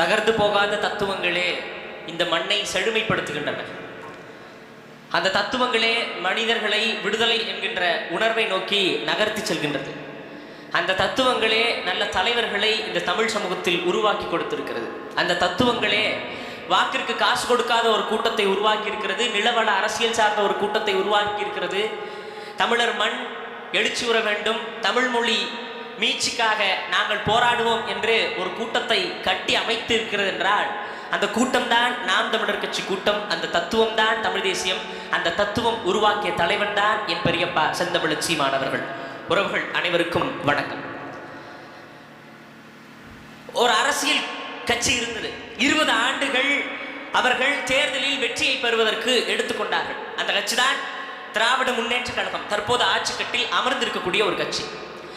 தகர்ந்து போகாத தத்துவங்களே இந்த மண்ணை செழுமைப்படுத்துகின்றன. அந்த தத்துவங்களே மனிதர்களை விடுதலை என்கின்ற உணர்வை நோக்கி நகர்த்தி செல்கின்றது. அந்த தத்துவங்களே நல்ல தலைவர்களை இந்த தமிழ் சமூகத்தில் உருவாக்கி கொடுத்திருக்கிறது. அந்த தத்துவங்களே வாக்கிற்கு காசு கொடுக்காத ஒரு கூட்டத்தை உருவாக்கி இருக்கிறது நிலவள அரசியல் சார்ந்த ஒரு கூட்டத்தை உருவாக்கி இருக்கிறது தமிழர் மண் எழுச்சி உற வேண்டும் தமிழ் மொழி மீட்சிக்காக நாங்கள் போராடுவோம் என்று ஒரு கூட்டத்தை கட்டி அமைத்து இருக்கிறது என்றால் அந்த கூட்டம்தான் நாம் தமிழர் கட்சி கூட்டம் அந்த தத்துவம் தான் தமிழ் தேசியம் அந்த தத்துவம் உருவாக்கிய தலைவன் தான் என் பெரியப்பா செந்தமிழ் சீமானவர்கள் உறவுகள் அனைவருக்கும் வணக்கம். ஒரு அரசியல் கட்சி இருந்தது. இருபது ஆண்டுகள் அவர்கள் தேர்தலில் வெற்றியை பெறுவதற்கு எடுத்துக்கொண்டார்கள். அந்த கட்சி தான் திராவிட முன்னேற்ற கழகம் தற்போது ஆட்சி கட்டில் அமர்ந்திருக்கக்கூடிய ஒரு கட்சி.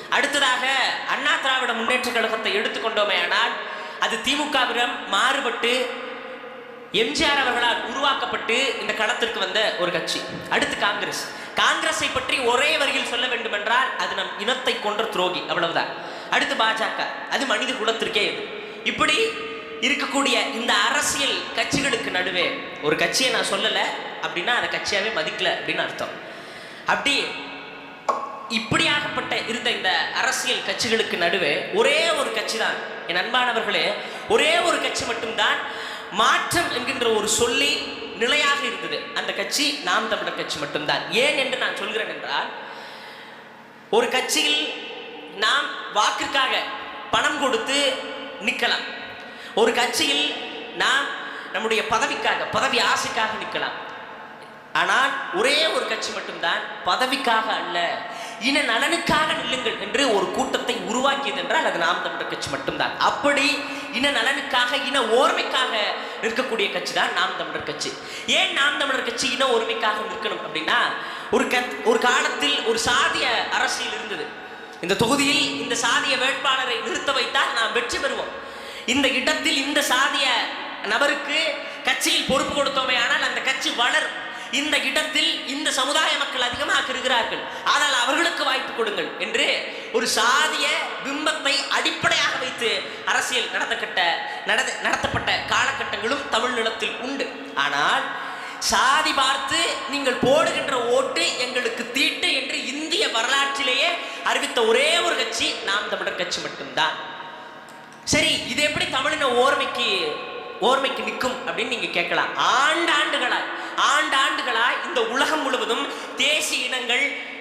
அடுத்ததாக அண்ணா திராவிட முன்னேற்ற கழகத்தை எடுத்துக்கொண்டோமே ஆனால் அது திமுகவிடம் மாறுபட்டு எம்ஜிஆர் அவர்களால் உருவாக்கப்பட்டு இந்த களத்திற்கு வந்த ஒரு கட்சி. அடுத்து காங்கிரஸ். காங்கிரஸை பற்றி ஒரே வரியில் சொல்ல வேண்டுமென்றால் அது நம் இனத்தை கொன்ற துரோகி அவ்வளவுதான். அடுத்து பாஜக. அது மனித குலத்திற்கே இது. இப்படி இருக்கக்கூடிய இந்த அரசியல் கட்சிகளுக்கு நடுவே ஒரு கட்சியை நான் சொல்லலை அப்படின்னா அந்த கட்சியாவே மதிக்கல அப்படின்னு அர்த்தம். அப்படி இப்படியாகப்பட்ட இருந்த இந்த அரசியல் கட்சிகளுக்கு நடுவே ஒரே ஒரு கட்சி தான் என் அன்பானவர்களே ஒரே ஒரு கட்சி மட்டும்தான் மாற்றம் என்கின்ற ஒரு சொல்லி நிலையாக இருந்தது. அந்த கட்சி நாம் தமிழர் கட்சி மட்டும்தான். ஏன் என்று நான் சொல்கிறேன் என்றால் ஒரு கட்சியில் நாம் வாக்கிற்காக பணம் கொடுத்து நிற்கலாம். ஒரு கட்சியில் நாம் நம்முடைய பதவிக்காக பதவி ஆசைக்காக நிற்கலாம். ஆனால் ஒரே ஒரு கட்சி மட்டும்தான் பதவிக்காக அல்ல இன நலனுக்காக நில்லுங்கள் என்று ஒரு கூட்டத்தை உருவாக்கியது என்றால் அது நாம் தமிழர் கட்சி மட்டும்தான். அப்படி இன நலனுக்காக இன ஓர்மைக்காக நிற்கக்கூடிய கட்சி தான் நாம் தமிழர் கட்சி. ஏன் நாம் தமிழர் கட்சி இன ஓர்மைக்காக நிற்கணும் அப்படின்னா ஒரு க ஒரு காலத்தில் ஒரு சாதிய அரசியல் இருந்தது. இந்த தொகுதியில் இந்த சாதிய வேட்பாளரை நிறுத்த வைத்தால் நாம் வெற்றி பெறுவோம். இந்த இடத்தில் இந்த சாதிய நபருக்கு கட்சியில் பொறுப்பு கொடுத்தோமே ஆனால் அந்த கட்சி வளரும் இந்த இடத்தில் இந்த சமுதாய மக்கள் அதிகமாக இருக்கிறார்கள் ஆனால் அவர்களுக்கு வாய்ப்பு கொடுங்கள் என்று ஒரு சாதிய பிம்பத்தை அடிப்படையாக வைத்து அரசியல் நடத்தப்பட்ட நடத்த நடத்தப்பட்ட காலகட்டங்களும் தமிழ் நிலத்தில் உண்டு. ஆனால் சாதி பார்த்து நீங்கள் போடுகின்ற ஓட்டு எங்களுக்கு தீட்டு என்று இந்திய வரலாற்றிலேயே அறிவித்த ஒரே ஒரு கட்சி நாம் தமிழர் கட்சி மட்டும்தான். சரி இது எப்படி தமிழின ஓர்மைக்கு ஓர்மைக்கு நிற்கும் அப்படின்னு நீங்க கேட்கலாம். ஆண்டாண்டுகளாய் ஆண்டாண்டுகளா இந்த உலகம் முழுவதும் தேசிய இனங்கள்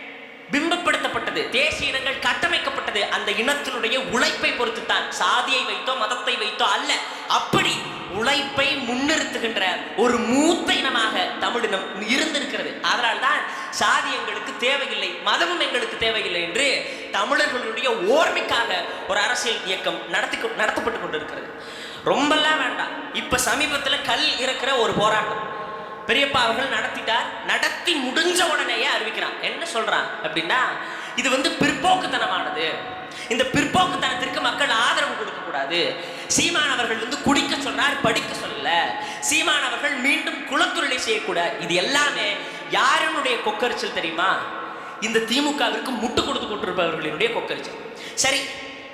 பிம்பப்படுத்தப்பட்டது. தேசிய இனங்கள் கட்டமைக்கப்பட்டது. அந்த இனத்தினுடைய உழைப்பை பொறுத்து தான் சாதியை வைத்தோ மதத்தை வைத்தோ அல்ல. அப்படி உழைப்பை முன்னிறுத்துகின்ற ஒரு மூத்த இனமாக தமிழினம் இருந்திருக்கிறது. அதனால் தான் சாதி எங்களுக்கு தேவையில்லை மதமும் எங்களுக்கு தேவையில்லை என்று தமிழர்களுடைய ஓர்மைக்காக ஒரு அரசியல் இயக்கம் நடத்தி நடத்தப்பட்டு கொண்டிருக்கிறது. ரொம்பலாம் வேண்டாம். இப்ப சமீபத்தில் கல் இருக்கிற ஒரு போராட்டம். பெரியப்பா அவர்கள் நடத்திட்டார். நடத்தி முடிஞ்ச உடனேயே அறிவிக்கிறான். என்ன சொல்றான் அப்படின்னா இது வந்து பிற்போக்குத்தனமானது. இந்த பிற்போக்குத்தனத்திற்கு மக்கள் ஆதரவு கொடுக்க கூடாது சீமானவர்கள் வந்து குடிக்க சொன்னார் படிக்க சொல்லல. சீமானவர்கள் மீண்டும் குலத்தொழிலை செய்யக்கூடாது இது எல்லாமே யாருனுடைய கொக்கரிச்சல் தெரியுமா? இந்த திமுகவிற்கு முட்டு கொடுத்து கொண்டிருப்பவர்களினுடைய கொக்கரிச்சல். சரி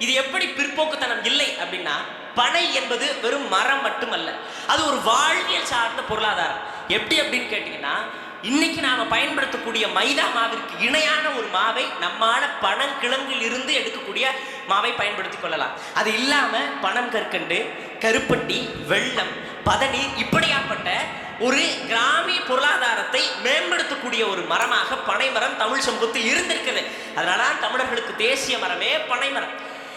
இது எப்படி பிற்போக்குத்தனம் இல்லை அப்படின்னா பனை என்பது வெறும் மரம் மட்டுமல்ல. அது ஒரு வாழ்வியல் சார்ந்த பொருளாதாரம். எப்படி அப்படின்னு கேட்டிங்கன்னா இன்னைக்கு நாம பயன்படுத்தக்கூடிய மைதா மாவிற்கு இணையான ஒரு மாவை நம்மால பனங்கிழங்கில் இருந்து எடுக்கக்கூடிய மாவை பயன்படுத்திக் கொள்ளலாம். அது இல்லாம பனம் கற்கண்டு கருப்பட்டி வெள்ளம் பதநீர் இப்படியாப்பட்ட ஒரு கிராமிய பொருளாதாரத்தை மேம்படுத்தக்கூடிய ஒரு மரமாக பனைமரம் தமிழ் சமூகத்தில் இருந்திருக்குது. அதனால தமிழர்களுக்கு தேசிய மரமே பனைமரம்.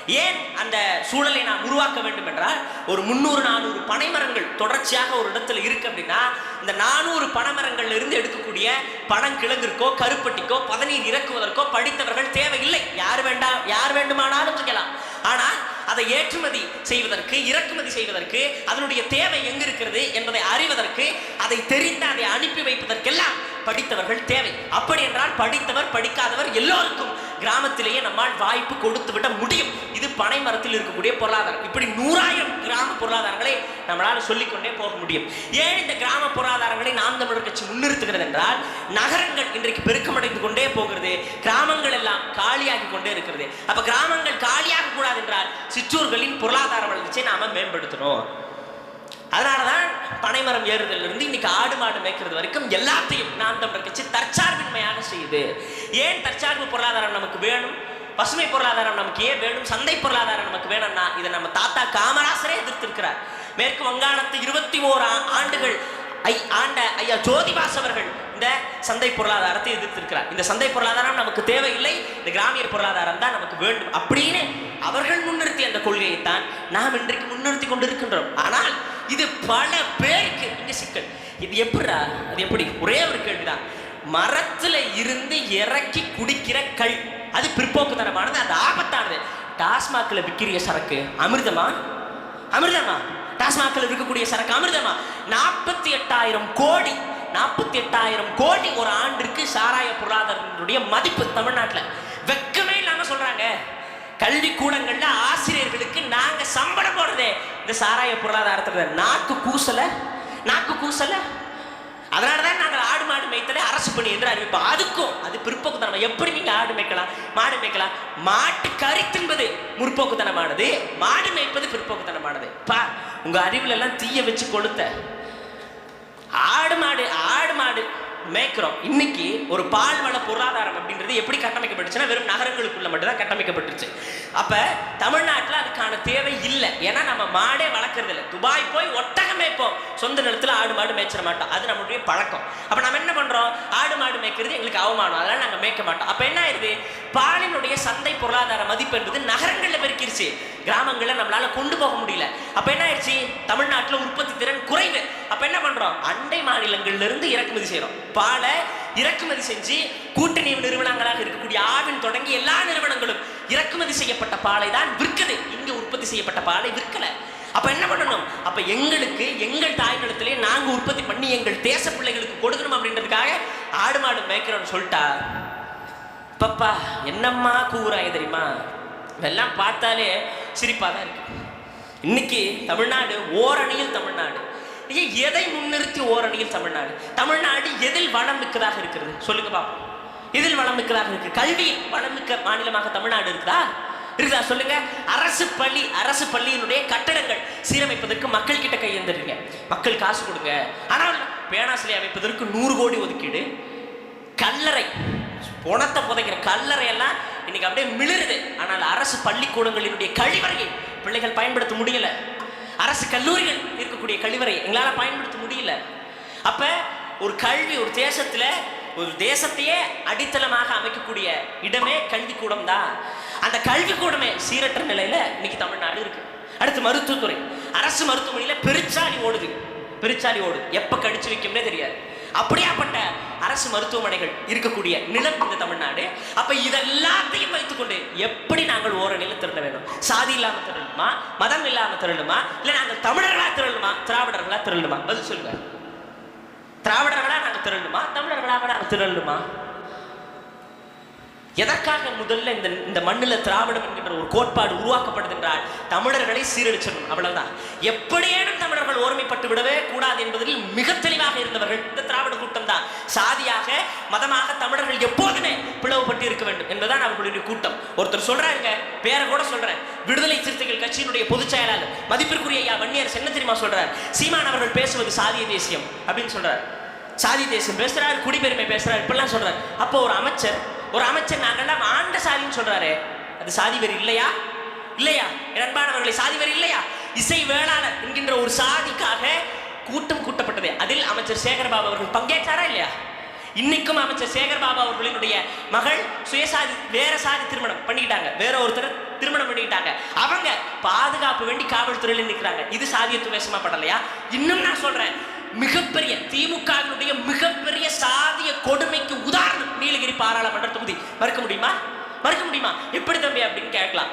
ஏன் அந்த சூழலை நாம் உருவாக்க வேண்டும் என்றால் ஒரு முந்நூறு நானூறு பனைமரங்கள் தொடர்ச்சியாக ஒரு இடத்துல இருக்கு அப்படின்னா இந்த நானூறு பனைமரங்கள்ல இருந்து எடுக்கக்கூடிய பனங்கிழங்கிற்கோ கருப்பட்டிக்கோ பதநீர் இறக்குவதற்கோ படித்தவர்கள் தேவையில்லை. யார் வேண்டாம் யார் வேண்டுமானாலும் செய்யலாம் ஆனால் அதை ஏற்றுமதி செய்வதற்கு இறக்குமதி செய்வதற்கு அதனுடைய தேவை எங்கு இருக்கிறது என்பதை அறிவதற்கு அதை தெரிந்து அதை அனுப்பி வைப்பதற்கெல்லாம் படித்தவர்கள் தேவை. அப்படி என்றால் படித்தவர் படிக்காதவர் எல்லோருக்கும் கிராமத்திலேயே நம்மால் வாய்ப்பு கொடுத்து விட முடியும். இது பனை மரத்தில் இருக்கக்கூடிய பொருளாதாரம். இப்படி நூறாயிரம் கிராம பொருளாதாரங்களை நம்மளால் சொல்லிக்கொண்டே போக முடியும். ஏன் இந்த கிராம பொருளாதாரங்களை நாம் தமிழர் கட்சி முன்னிறுத்துகிறது என்றால் நகரங்கள் இன்றைக்கு பெருக்கமடைந்து கொண்டே போகிறது. கிராமங்கள் எல்லாம் காலியாகி கொண்டே இருக்கிறது. அப்ப கிராமங்கள் காலியாக கூடாது என்றால் சிற்றூர்களின் பொருளாதார வளர்ச்சியை நாம மேம்படுத்தணும். அதனாலதான் பனைமரம் ஏறுதல் இருந்து இன்னைக்கு ஆடு மாடு மேய்க்கிறது வரைக்கும் எல்லாத்தையும் நாம் தமிழர் கட்சி தற்சார்பின்மையாக செய்யுது ஏன் தற்சார்பு பொருளாதாரம் நமக்கு வேணும்? பசுமை பொருளாதாரம் நமக்கு ஏன் வேணும்? சந்தை பொருளாதாரம் நமக்கு வேணும்னா இதை நம்ம தாத்தா காமராசரே எதிர்த்திருக்கிறார். மேற்கு வங்காளத்து இருபத்தி ஓரு ஆண்டுகள் ஐ ஆண்ட ஐயா ஜோதிபாஸ் அவர்கள் இந்த சந்தை பொருளாதாரத்தை எதிர்த்திருக்கிறார். இந்த சந்தை பொருளாதாரம் நமக்கு தேவையில்லை இந்த கிராமிய பொருளாதாரம் தான் நமக்கு வேண்டும் அப்படின்னு அவர்கள் முன்னிறுத்திய அந்த கொள்கையை தான் நாம் இன்றைக்கு முன்னிறுத்தி கொண்டிருக்கின்றோம். ஆனால் இது பல பேருக்கு இங்க சிக்கல் இது எப்படிடா? அது எப்படி? ஒரே ஒரு கேள்விதான். மரத்துல இருந்து இறக்கி குடிக்கிற கல். அது பிற்போக்குத்தனமானது அது ஆபத்தானது. டாஸ்மாக்ல விற்கிற சரக்கு அமிர்தமா? அமிர்தமா? டாஸ்மாக்ல இருக்கக்கூடிய சரக்கு அமிர்தமா? நாற்பத்தி எட்டாயிரம் கோடி நாற்பத்தி எட்டாயிரம் கோடி ஒரு ஆண்டிற்கு சாராய பொருளாதாரத்தினுடைய மதிப்பு தமிழ்நாட்டில். வெக்கமே இல்லாம சொல்றாங்க. கல்வி கூடங்கள்ல ஆசிரியர்களுக்கு நாங்க சம்பளம் போடுறதே. இந்த சாராய பொருளாதாரத்துல நாக்கு கூசல நாக்கு கூசல. அதனாலதான் நாங்கள் ஆடு மாடு மேய்த்தலை அரசு பணி என்று அறிவிப்போம். அதுக்கும் அது பிற்போக்குத்தனம் எப்படி நீங்க ஆடு மேய்க்கலாம் மாடு மேய்க்கலாம்? மாட்டு கறி தின்பது முற்போக்குத்தனமானது மாடு மேய்ப்பது பிற்போக்குத்தனமானது பா உங்க அறிவுல எல்லாம் தீய வச்சு கொளுத்த. ஆடு மாடு ஆடு மாடு மேய்க்கிறோம். இன்னைக்கு ஒரு பால்வள பொருளாதாரம் அப்படின்றது எப்படி கட்டமைக்கப்பட்டுச்சுன்னா வெறும் நகரங்களுக்குள்ள மட்டும்தான் கட்டமைக்கப்பட்டுச்சு அப்ப தமிழ்நாட்டில் அதுக்கான தேவை இல்லை. ஏன்னா நம்ம மாடே வளர்க்கறது இல்லை துபாய் போய் ஒட்டகம் மேய்ப்போம். சொந்த நிலத்தில் ஆடு மாடு மேய்ச்சிட மாட்டோம். அது நம்மளுடைய பழக்கம். அப்ப நம்ம என்ன பண்றோம்? ஆடு மாடு மேய்க்கிறது எங்களுக்கு அவமானம். அதனால நாங்கள் மேய்க்க மாட்டோம். அப்ப என்ன ஆயிருது? பாலினுடைய சந்தை பொருளாதார மதிப்பு என்பது நகரங்களில் பெருக்கிருச்சு. கிராமங்களில் நம்மளால கொண்டு போக முடியல. அப்ப என்ன ஆயிடுச்சு தமிழ்நாட்டில் உற்பத்தி திறன் குறைவு. அப்ப என்ன பண்றோம்? அண்டை மாநிலங்கள்ல இருந்து இறக்குமதி செய்யறோம் பாலை இறக்குமதி செஞ்சு கூட்டணி நிறுவனங்களாக இருக்கக்கூடிய ஆவின் தொடங்கி எல்லா நிறுவனங்களும் இறக்குமதி செய்யப்பட்ட பாலை தான் விற்குது. இங்க உற்பத்தி செய்யப்பட்ட பாலை விற்கல. அப்ப என்ன பண்ணணும்? அப்ப எங்களுக்கு எங்கள் தாய் நிலத்திலே நாங்க உற்பத்தி பண்ணி எங்கள் தேச பிள்ளைகளுக்கு கொடுக்கணும் அப்படின்றதுக்காக ஆடு மாடு மேய்க்கிறோம்னு சொல்லிட்டா. பப்பா என்னம்மா கூறாங்க தெரியுமா? இதெல்லாம் பார்த்தாலே சிரிப்பாக தான் இருக்கு. இன்னைக்கு தமிழ்நாடு ஓரணியில் தமிழ்நாடு. ஏன் எதை முன்னிறுத்தி ஓரணியில் தமிழ்நாடு? தமிழ்நாடு எதில் வளம் மிக்கதாக இருக்கிறது? சொல்லுங்க பாப்போம். எதில் வளம் மிக்கதாக இருக்கு? கல்வியில் வளம் மிக்க மாநிலமாக தமிழ்நாடு இருக்குதா? இருக்குதா? சொல்லுங்க. அரசு பள்ளி அரசு பள்ளியினுடைய கட்டடங்கள் சீரமைப்பதற்கு மக்கள் கிட்ட கையெழுந்துருங்க மக்கள் காசு கொடுங்க. ஆனால் பேனாசிலை அமைப்பதற்கு நூறு கோடி ஒதுக்கீடு. கல்லறை புணத்தை புதைக்கிற கல்லறை எல்லாம் இன்னைக்கு அப்படியே மிளிருது. ஆனால் அரசு பள்ளிக்கூடங்களினுடைய கழிவறையை பிள்ளைகள் பயன்படுத்த முடியலை. அரசு கல்லூரிகள் இருக்கக்கூடிய கழிவறை எங்களால் பயன்படுத்த முடியல. அப்ப ஒரு கல்வி ஒரு தேசத்துல ஒரு தேசத்தையே அடித்தளமாக அமைக்கக்கூடிய இடமே கல்விக்கூடம் தான். அந்த கல்விக்கூடமே சீரற்ற நிலையில இன்னைக்கு தமிழ்நாடு இருக்கு. அடுத்து மருத்துவத்துறை. அரசு மருத்துவமனையில பெருச்சாலி ஓடுது. பெருச்சாலி ஓடுது. எப்ப கடிச்சு வைக்கும்னே தெரியாது. அப்படியாப்பட்ட அரசு மருத்துவமனைகள் இருக்கக்கூடிய நிலம் இந்த தமிழ்நாடு. அப்ப இதெல்லாத்தையும் வைத்துக்கொண்டு எப்படி நாங்கள் ஓரணியில் நிலம் வேண்டும்? சாதி இல்லாம திரளணுமா மதம் இல்லாம திரளணுமா இல்ல நாங்கள் தமிழர்களா திரளணுமா திராவிடர்களா திரளணுமா பதில் சொல்லுங்க. திராவிடர்களா நாங்கள் திரளணுமா தமிழர்களாக நாங்கள் திரளணுமா எதற்காக முதல்ல இந்த இந்த மண்ணில் திராவிடம் என்கின்ற ஒரு கோட்பாடு உருவாக்கப்படுது என்றால் தமிழர்களை சீரழிச்சிடணும் அவ்வளவுதான். எப்படியேனும் தமிழர்கள் ஓர்மைப்பட்டு விடவே கூடாது என்பதில் மிக தெளிவாக இருந்தவர்கள் இந்த திராவிட கூட்டம் தான். சாதியாக மதமாக தமிழர்கள் எப்போதுமே பிளவுபட்டு இருக்க வேண்டும் என்பதுதான் அவர்களுடைய கூட்டம். ஒருத்தர் சொல்றாருங்க பேரை கூட சொல்றேன். விடுதலை சிறுத்தைகள் கட்சியினுடைய பொதுச் செயலாளர் மதிப்பிற்குரிய ஐயா வன்னியர் என்ன தெரியுமா சொல்றார்? சீமான் அவர்கள் பேசுவது சாதிய தேசியம் அப்படின்னு சொல்றார். சாதி தேசம் பேசுறாரு குடிபெருமை பேசுறாரு இப்படிலாம் சொல்றாரு. அப்போ ஒரு அமைச்சர் ஒரு அமைச்சர் நாங்கள்லாம் ஆண்ட சாதின்னு சொல்றாரு. அது சாதி வெறி இல்லையா? இல்லையா? என் அன்பானவர்களை சாதி வெறி இல்லையா? இசை வேளாளர் என்கின்ற ஒரு சாதிக்காக கூட்டம் கூட்டப்பட்டது. அதில் அமைச்சர் சேகர்பாபு அவர்கள் பங்கேற்றாரா இல்லையா? இன்னைக்கும் அமைச்சர் சேகர்பாபு அவர்களினுடைய மகள் சுயசாதி வேற சாதி திருமணம் பண்ணிக்கிட்டாங்க. வேற ஒருத்தர் திருமணம் பண்ணிக்கிட்டாங்க. அவங்க பாதுகாப்பு வேண்டி காவல்துறையில் நிற்கிறாங்க இது சாதிய துவேஷமா படலையா? இன்னும் நான் சொல்றேன். மிகப்பெரிய திமுகவினுடைய மிகப்பெரிய சாதிய கொடுமைக்கு உதாரணம் நீலகிரி பாராளுமன்ற தொகுதி. மறுக்க முடியுமா? மறுக்க முடியுமா? எப்படி தம்பி அப்படின்னு கேட்கலாம்.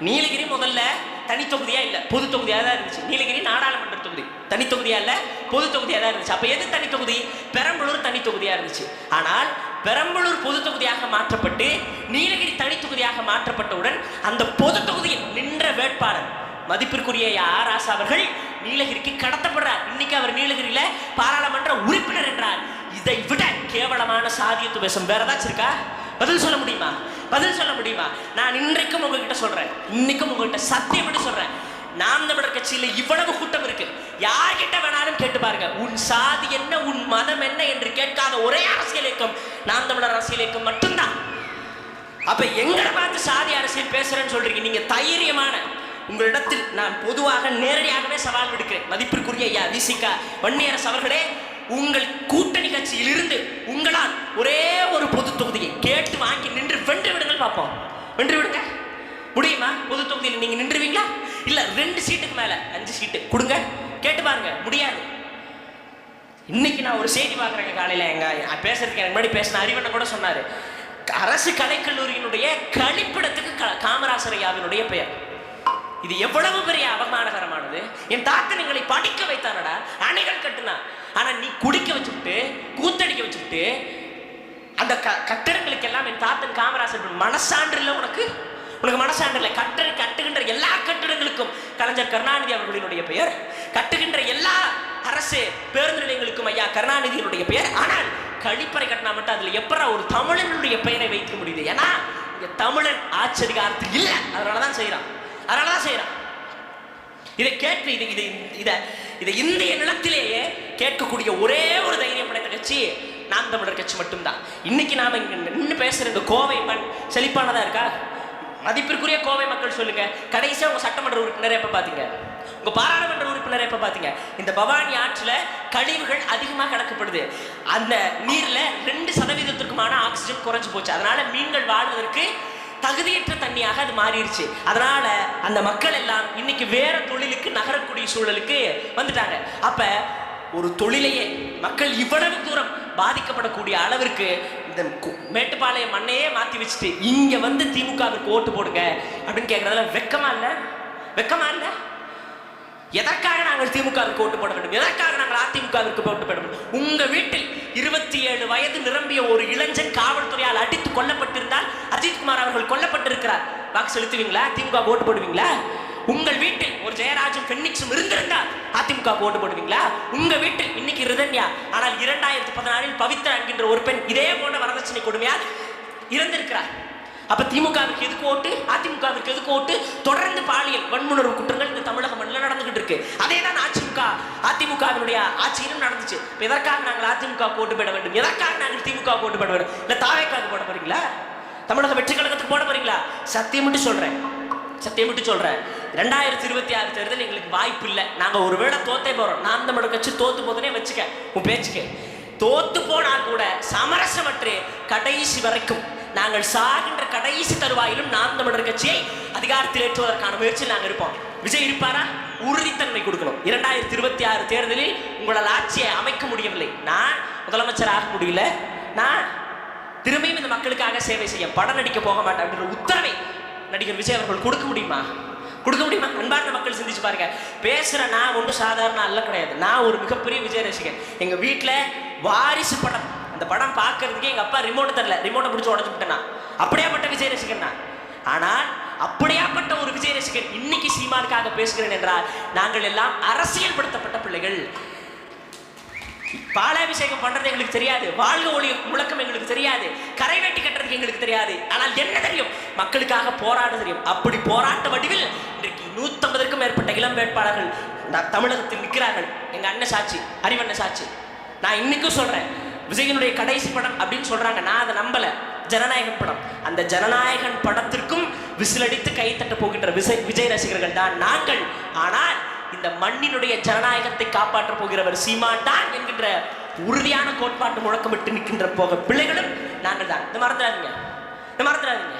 நீலகிரி முதல்ல தனி தொகுதியா இல்ல? பொது தொகுதியா தான் இருந்துச்சு. நீலகிரி நாடாளுமன்ற தொகுதி. தனி தொகுதியா இல்ல? பொது தொகுதியா தான் இருந்துச்சு. அப்ப எது தனி தொகுதி? பெரம்பலூர் தனி தொகுதியா இருந்துச்சு. ஆனால் பெரம்பலூர் பொது தொகுதியாக மாற்றப்பட்டு நீலகிரி தனி தொகுதியாக மாற்றப்பட்டவுடன் அந்த பொது தொகுதியில் நின்ற வேட்பாளர் மதிப்பிற்குரிய ஆர் ஆசா அவர்கள் நீலகிரிக்கு கடத்தப்படுறார். இன்னைக்கு அவர் நீலகிரியில பாராளுமன்ற உறுப்பினர் என்றார். இதை விட கேவலமான சாதியத்து பேசும் வேற ஏதாச்சும் இருக்கா? பதில் சொல்ல முடியுமா? பதில் சொல்ல முடியுமா? நான் இன்றைக்கும் உங்ககிட்ட சொல்றேன். இன்னைக்கும் உங்ககிட்ட சத்தியம் விட்டு சொல்றேன். நாம் தமிழர் கட்சியில இவ்வளவு கூட்டம் இருக்கு. யார்கிட்ட வேணாலும் கேட்டு பாருங்க. உன் சாதி என்ன உன் மதம் என்ன என்று கேட்காத ஒரே அரசியல் இயக்கம் நாம் தமிழர் அரசியல் இயக்கம் மட்டும்தான். அப்ப எங்களை பார்த்து சாதி அரசியல் பேசுறேன்னு சொல்றீங்க. நீங்க தைரியமான உங்களிடத்தில் நான் பொதுவாக நேரடியாகவே சவால் விடுக்கிறேன். மதிப்பிற்குரிய ஐயா விசிகா வன்னியரசு அவர்களே உங்கள் கூட்டணி கட்சியிலிருந்து உங்களால் ஒரே ஒரு பொது தொகுதியை கேட்டு வாங்கி நின்று வென்று விடுங்கள் பார்ப்போம் வென்று விடுங்க. முடியுமா? பொது தொகுதியில் நீங்க நின்றுவீங்களா? இல்ல ரெண்டு சீட்டுக்கு மேல அஞ்சு சீட்டு கொடுங்க. கேட்டு பாருங்க. முடியாது. இன்னைக்கு நான் ஒரு செய்தி பார்க்குறேங்க காலையில். எங்க பேசுறதுக்கு எனக்கு முன்னாடி பேசின அறிவண்ண கூட சொன்னாரு. அரசு கலைக்கல்லூரியினுடைய கழிப்பிடத்துக்கு க- காமராசர் ஐயாவினுடைய பெயர். இது எவ்வளவு பெரிய அவமானகரமானது? என் தாத்தன் எங்களை படிக்க வைத்தானடா அணைகள் கட்டுனா. ஆனா நீ குடிக்க வச்சுட்டு கூத்தடிக்க வச்சுட்டு அந்த க கட்டிடங்களுக்கு எல்லாம் என் தாத்தன் காமராசர் மனசான்று இல்லை உனக்கு? உனக்கு மனசான்று இல்லை கட்ட கட்டுகின்ற எல்லா கட்டிடங்களுக்கும் கலைஞர் கருணாநிதி அவர்களினுடைய பெயர் கட்டுகின்ற எல்லா அரசு பேருந்து நிலையங்களுக்கும் ஐயா கருணாநிதியினுடைய பெயர். ஆனால் கழிப்பறை கட்டினா மட்டும் அதுல எப்படா ஒரு தமிழனுடைய பெயரை வைக்க முடியுது? ஏன்னா இங்க தமிழன் ஆச்சரியார்த்தம் இல்லை. அதனால தான் செய்யறான் அதனால தான் செய்யறான் இதை கேட்டு இது இது இதை இதை இந்திய நிலத்திலேயே கேட்கக்கூடிய ஒரே ஒரு தைரியம் படைத்த கட்சி நாம் தமிழர் கட்சி மட்டும்தான். இன்னைக்கு நாம இங்க நின்று பேசுற இந்த கோவை மண் செழிப்பானதா இருக்கா? மதிப்பிற்குரிய கோவை மக்கள் சொல்லுங்க. கடைசியா உங்க சட்டமன்ற உறுப்பினரை எப்ப பாத்தீங்க? உங்க பாராளுமன்ற உறுப்பினரை எப்ப பாத்தீங்க? இந்த பவானி ஆற்றுல கழிவுகள் அதிகமாக கலக்கப்படுது அந்த நீர்ல ரெண்டு சதவீதத்திற்குமான ஆக்சிஜன் குறைஞ்சு போச்சு. அதனால மீன்கள் வாழ்வதற்கு தகுதியற்ற தண்ணியாக அது மாறிடுச்சு. அதனால அந்த மக்கள் எல்லாம் இன்னைக்கு வேற தொழிலுக்கு நகரக்கூடிய சூழலுக்கு வந்துட்டாங்க. அப்ப ஒரு தொழிலையே மக்கள் இவ்வளவு தூரம் பாதிக்கப்படக்கூடிய அளவிற்கு இந்த மேட்டுப்பாளையம் மண்ணையே மாத்தி வச்சுட்டு இங்க வந்து திமுகவிற்கு ஓட்டு போடுங்க அப்படின்னு கேட்கறதுல வெக்கமா இல்ல? வெக்கமா இல்லை? எதற்காக நாங்கள் திமுகவிற்கு ஓட்டு போட வேண்டும்? எதற்காக நாங்கள் அதிமுகவிற்கு ஓட்டு போட வேண்டும்? உங்க வீட்டில் இருபத்தி ஏழு வயது நிரம்பிய ஒரு இளைஞன் காவல்துறையால் அடித்து கொல்லப்பட்டிருந்தால் அஜித்குமார் அவர்கள் கொல்லப்பட்டிருக்கிறார். வாக்கு செலுத்துவீங்களா? திமுக ஓட்டு போடுவீங்களா? உங்கள் வீட்டில் ஒரு ஜெயராஜும் பெண்ணிக்ஸும் இருந்திருந்தால் அதிமுக ஓட்டு போடுவீங்களா? உங்க வீட்டில் இன்னைக்கு ரிதன்யா ஆனால் இரண்டாயிரத்தி பதினாறில் பவித்ரா என்கின்ற ஒரு பெண் இதே போன்ற வரதட்சணை கொடுமையால் இறந்திருக்கிறார். அப்ப திமுகவுக்கு எதுக்கு ஓட்டு? அதிமுகவிற்கு எதுக்கு ஓட்டு? தொடர்ந்து பாலியல் வன்முணர்வு குற்றங்கள் இந்த தமிழக மண்ணில் நடந்துகிட்டு இருக்கு. அதே தான் அதிமுக அதிமுகவினுடைய ஆட்சியிலும் நடந்துச்சு. எதற்காக நாங்கள் அதிமுக போட்டு போட வேண்டும்? எதற்காக நாங்கள் திமுக போட்டு போட வேண்டும்? இல்ல தாவேக்காக போட போறீங்களா? தமிழக வெற்றி கழகத்துக்கு போட போறீங்களா? சத்தியம் மட்டும் சொல்றேன். சத்தியம் விட்டு சொல்றேன். ரெண்டாயிரத்தி இருபத்தி ஆறு தேர்தல் எங்களுக்கு வாய்ப்பு இல்லை. நாங்க ஒருவேளை தோத்தே போறோம். நான் தமிழக கட்சி தோத்து போதுனே வச்சுக்க. உன் பேச்சுக்க. தோத்து போனால் கூட சமரசமற்று கடைசி வரைக்கும் நாங்கள் சாகின்ற கடைசி தருவாயிலும் நாம் தமிழர் கட்சியை அதிகாரத்தில் ஏற்றுவதற்கான முயற்சியில் நாங்கள் இருப்போம். விஜய் இருப்பாரா? உறுதித்தன்மை கொடுக்கணும். இரண்டாயிரத்தி இருபத்தி ஆறு தேர்தலில் உங்களால் ஆட்சியை அமைக்க முடியவில்லை. நான் முதலமைச்சர் ஆக முடியல. நான் திரும்பியும் இந்த மக்களுக்காக சேவை செய்ய படம் நடிக்க போக மாட்டேன் அப்படின்ற உத்தரவை நடிகர் விஜய் அவர்கள் கொடுக்க முடியுமா? கொடுக்க முடியுமா? அன்பார்ந்த மக்கள் சிந்திச்சு பாருங்க. பேசுற நான் ஒன்றும் சாதாரண அல்ல கிடையாது. நான் ஒரு மிகப்பெரிய விஜய் ரசிகன். எங்க வீட்டில் வாரிசு படம். அந்த படம் பார்க்கறதுக்கே எங்க அப்பா ரிமோட் தரல. ரிமோட்டை பிடிச்சி உடச்சு விட்டேன் அப்படியாப்பட்ட விஜய் ரசிகன் நான். ஆனால் அப்படியாப்பட்ட ஒரு விஜய் ரசிகன் இன்னைக்கு சீமானுக்காக பேசுகிறேன் என்றால் நாங்கள் எல்லாம் அரசியல்படுத்தப்பட்ட பிள்ளைகள். பாலாபிஷேகம் பண்றது எங்களுக்கு தெரியாது. வாழ்க ஒளி முழக்கம் எங்களுக்கு தெரியாது. கரை வெட்டி கட்டுறதுக்கு எங்களுக்கு தெரியாது. ஆனால் என்ன தெரியும்? மக்களுக்காக போராட தெரியும். அப்படி போராட்ட வடிவில் இன்றைக்கு நூத்தம்பதற்கும் மேற்பட்ட இளம் வேட்பாளர்கள் தமிழகத்தில் நிற்கிறார்கள். எங்க அண்ணன் சாட்சி அறிவண்ண சாட்சி. நான் இன்னைக்கும் சொல்றேன். விஜயனுடைய கடைசி படம் அப்படின்னு சொல்றாங்க. நான் அதை நம்பலை. ஜனநாயகன் படம். அந்த ஜனநாயகன் படத்திற்கும் விசிலடித்து கை தட்ட போகின்ற விஜய் விஜய் ரசிகர்கள் தான் நாங்கள். ஆனால் இந்த மண்ணினுடைய ஜனநாயகத்தை காப்பாற்ற போகிறவர் சீமான் தான் என்கின்ற உறுதியான கோட்பாட்டு முழக்கமிட்டு நிற்கின்ற போக பிள்ளைகளும் நாங்கள் தான். இந்த மறந்துடாதீங்க. இந்த மறந்துடாதீங்க.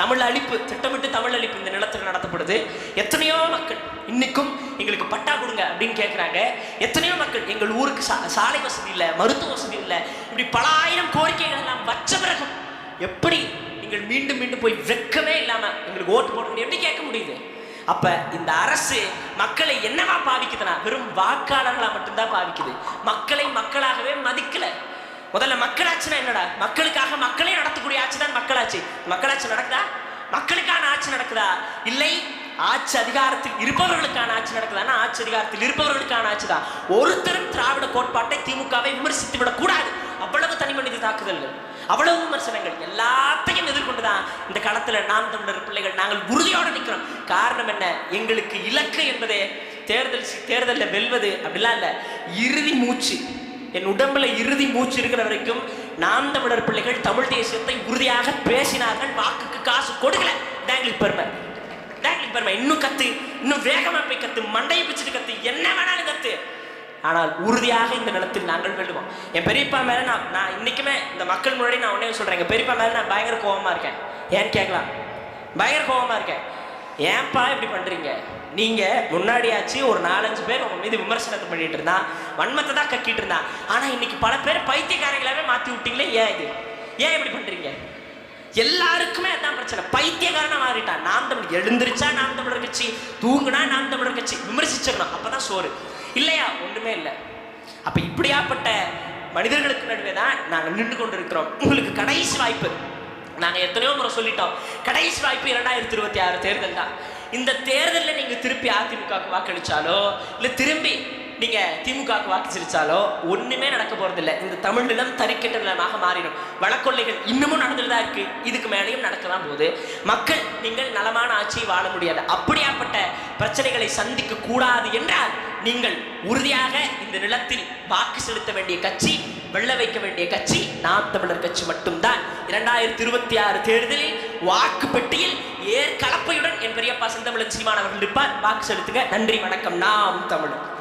தமிழ் அழிப்பு திட்டமிட்டு தமிழ் அழிப்பு இந்த நிலத்தில் நடத்தப்படுது. எத்தனையோ மக்கள் இன்னைக்கும் எங்களுக்கு பட்டா கொடுங்க அப்படின்னு கேட்குறாங்க எத்தனையோ மக்கள் எங்கள் ஊருக்கு சா சாலை வசதி இல்லை மருத்துவ வசதி இல்லை இப்படி பல ஆயிரம் கோரிக்கைகள் எல்லாம் வச்ச பிறகும் எப்படி நீங்கள் மீண்டும் மீண்டும் போய் வெக்கமே இல்லாமல் எங்களுக்கு ஓட்டு போடணும் எப்படி கேட்க முடியுது? அப்ப இந்த அரசு மக்களை என்னவா பாவிக்குதுன்னா வெறும் வாக்காளர்களா மட்டும்தான் பாவிக்குது. மக்களை மக்களாகவே மதிக்கல. முதல்ல மக்களாட்சினா என்னடா? மக்களுக்காக மக்களே நடத்தக்கூடிய ஆட்சி தான் மக்களாட்சி. மக்களாட்சி நடக்குதா? மக்களுக்கான ஆட்சி நடக்குதா? இல்லை ஆட்சி அதிகாரத்தில் இருப்பவர்களுக்கான ஆட்சி நடக்குதானா ஆட்சி அதிகாரத்தில் இருப்பவர்களுக்கான ஆட்சி தான். ஒருத்தரும் திராவிட கோட்பாட்டை திமுகவை விமர்சித்து விடக்கூடாது அவ்வளவு தனி மனித தாக்குதல்கள். அவ்வளவு விமர்சனங்கள் எல்லாத்தையும் எதிர்கொண்டுதான் இந்த களத்தில் நாம் தமிழர் பிள்ளைகள் நாங்கள் உறுதியோடு நிற்கிறோம் காரணம் என்ன? எங்களுக்கு இலக்கு என்பதே. தேர்தல் சி- வெல்வது அப்படிலாம் இல்லை. இறுதி மூச்சு. என் உடம்புல இறுதி மூச்சு இருக்கிற வரைக்கும் நாம் தமிழர் பிள்ளைகள் தமிழ் தேசியத்தை உறுதியாக பேசினார்கள் வாக்குக்கு காசு கொடுக்கல. டேங்கில் பெருமை. டேங்கில் பெருமை. இன்னும் கத்து இன்னும் வேகமாக போய் கத்து மண்டையை பிச்சுட்டு கத்து என்ன வேணாலும் கத்து. ஆனால் உறுதியாக இந்த நிலத்தில் நாங்கள் வெல்லுவோம் என் பெரியப்பா மேலே நான் நான் இன்னைக்குமே இந்த மக்கள் முன்னாடி நான் உடனே சொல்கிறேன் எங்கள் பெரியப்பா மேலே நான் பயங்கர கோபமாக இருக்கேன். ஏன்னு கேட்கலாம்? பயங்கர கோபமாக இருக்கேன். ஏன்ப்பா இப்படி பண்ணுறீங்க நீங்கள் முன்னாடியாச்சு ஒரு நாலஞ்சு பேர் உங்கள் மீது விமர்சனத்தை பண்ணிகிட்டு இருந்தான் வன்மத்தை தான் கக்கிட்டு இருந்தான் ஆனால் இன்னைக்கு பல பேர் பைத்தியக்காரங்களாவே மாற்றி விட்டீங்களே ஏன் இது? ஏன் இப்படி பண்ணுறீங்க எல்லாருக்குமே அதான் பிரச்சனை. பைத்தியக்காரனா மாறிட்டான். நாம் தமிழ் எழுந்திருச்சா நாம் தமிழர் கட்சி? தூங்குனா நாம் தமிழர் கட்சி? விமர்சிச்சிடணும். அப்பதான் சோறு. இல்லையா? ஒன்றுமே இல்லை. அப்போ இப்படியாப்பட்ட மனிதர்களுக்கு நடுவே தான் நாங்கள் நின்று கொண்டிருக்கிறோம். உங்களுக்கு கடைசி வாய்ப்பு. நாங்கள் எத்தனையோ முறை சொல்லிட்டோம். கடைசி வாய்ப்பு இரண்டாயிரத்தி இருபத்தி ஆறு தேர்தல் தான். இந்த தேர்தலில் நீங்கள் திருப்பி அதிமுகவுக்கு வாக்களிச்சாலோ இல்லை திரும்பி நீங்கள் திமுகவுக்கு வாக்களிச்சாலோ ஒன்றுமே நடக்க போகிறதில்ல இந்த தமிழ் நிலம் தரிக்கின்ற நிலமாக மாறிடும். வழக்கொள்ளைகள் இன்னமும் நடந்துட்டு தான் இருக்குது இதுக்கு மேலேயும் நடக்க தான் போகுது. மக்கள் நீங்கள் நலமான ஆட்சியை வாழ முடியாது. அப்படியாப்பட்ட பிரச்சனைகளை சந்திக்க கூடாது என்றால் நீங்கள் உறுதியாக இந்த நிலத்தில் வாக்கு செலுத்த வேண்டிய கட்சி வெள்ள வைக்க வேண்டிய கட்சி நாம் தமிழர் கட்சி மட்டும்தான். இரண்டாயிரத்தி இருபத்தி ஆறு தேர்தலில் வாக்கு பெட்டியில் ஏர் கலப்பையுடன் என் பெரியப்பா செந்தமிழன் சீமான் அவர்கள் இருப்பார் வாக்கு செலுத்துங்க நன்றி வணக்கம். நாம் தமிழர்.